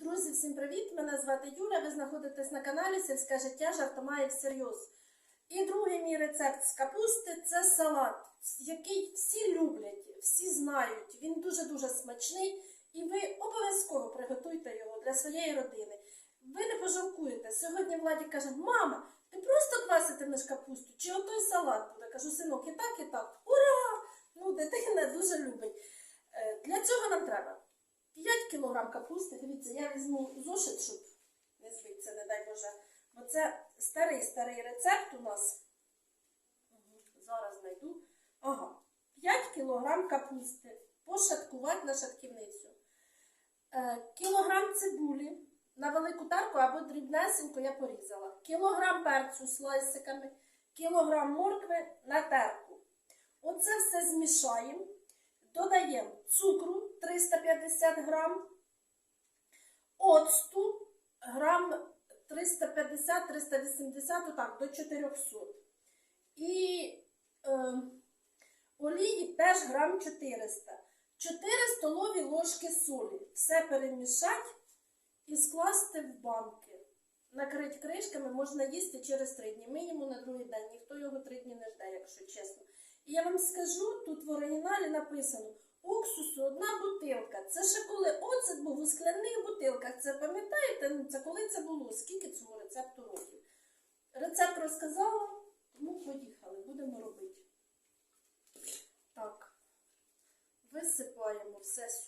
Друзі, всім привіт! Мене звати Юля. Ви знаходитесь на каналі Сільське життя жартомає всерйоз. І другий мій рецепт з капусти це салат, який всі люблять, всі знають. Він дуже-дуже смачний. І ви обов'язково приготуйте його для своєї родини. Ви не пожалкуєте. Сьогодні Владі каже: Мама, ти просто кваситимеш капусту, чи отой салат буде? Кажу, синок, і так, і так. Ура! Ну, дитина дуже любить. Е, Для цього нам треба 5 кг капусти. Дивіться, я візьму зошит, щоб не збитися, не дай Боже. Бо це старий старий рецепт у нас. Зараз знайду. Ага. 5 кг капусти. Пошаткувати на шатківницю. Е, кілограм цибулі на велику тарку або дрібнесенько я порізала. Кілограм перцю слайсиками, кілограм моркви на терку. Оце все змішаємо. Додаємо цукру 350 грам, оцту грам 350-380, отак, до 400. І е, олії теж грам 400. 4 столові ложки солі. Все перемішати і скласти в банки. Накрити кришками можна їсти через 3 дні. Їмо на другий день. Ніхто його 3 дні не жде, якщо чесно. І я вам скажу, тут в оригіналі написано уксусу одна бутилка. Це ще коли оцет був у скляних бутилках. Це пам'ятаєте? Ну, це коли це було? Скільки цього рецепту років? Рецепт розказала, тому поїхали, будемо робити. Так, висипаємо все сюди.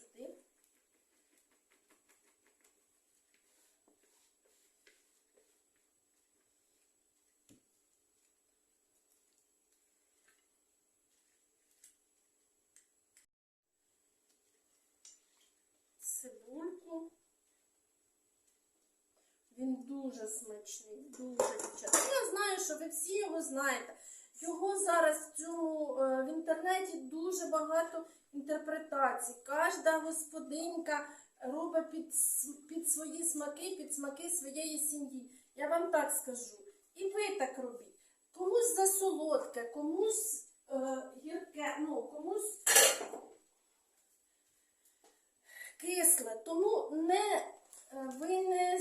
Він дуже смачний, дуже дівчата. Я знаю, що ви всі його знаєте. Його зараз в цьому е, в інтернеті дуже багато інтерпретацій. Кожна господинка робить під, під свої смаки, під смаки своєї сім'ї. Я вам так скажу. І ви так робіть. Комусь засолодке, комусь е, гірке, ну, комусь кисле. Тому не, ви не,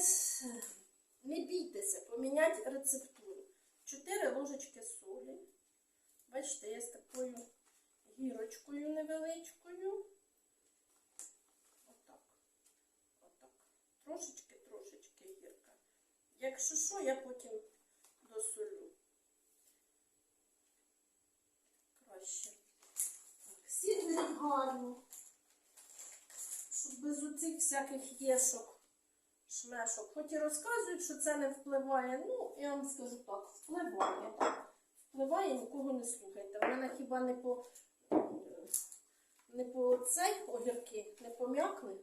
не бійтеся поміняти рецептуру. 4 ложечки солі. Бачите, я з такою гірочкою невеличкою. Отак. Отак. Трошечки, трошечки гірка. Якщо що, я потім досолю. Краще. Так, сіль гарно щоб без оцих всяких єшок, шмешок. Хоч і розказують, що це не впливає. Ну, я вам скажу так, впливає. Впливає, нікого не слухайте. В мене хіба не по не по цей огірки не пом'якли.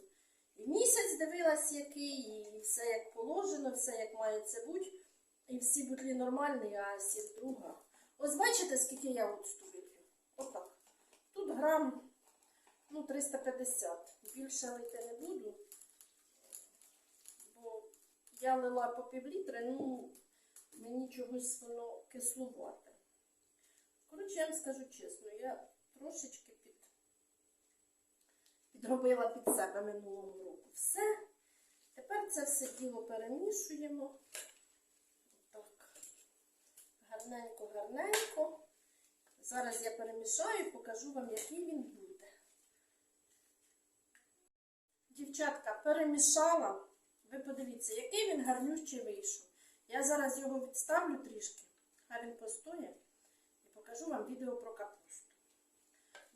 І місяць дивилась, який, і все як положено, все як має це бути. І всі бутлі нормальні, а сіль друга. Ось бачите, скільки я оцту вип'ю? Отак. Тут грам ну, 350. Більше лити не буду. Я лила по півлітри, ну, мені чогось воно кислувате. Коротше, я вам скажу чесно, я трошечки під... підробила під себе минулого року. Все. Тепер це все діло перемішуємо. Так. Гарненько, гарненько. Зараз я перемішаю і покажу вам, який він буде. Дівчатка, перемішала. Ви подивіться, який він гарнющий вийшов. Я зараз його відставлю трішки, а він постоє і покажу вам відео про капусту.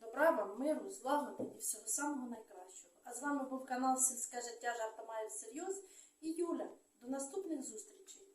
Добра вам, миру, злагоди і всього самого найкращого. А з вами був канал Сільське життя Жартамаєв Серйоз і Юля. До наступних зустрічей!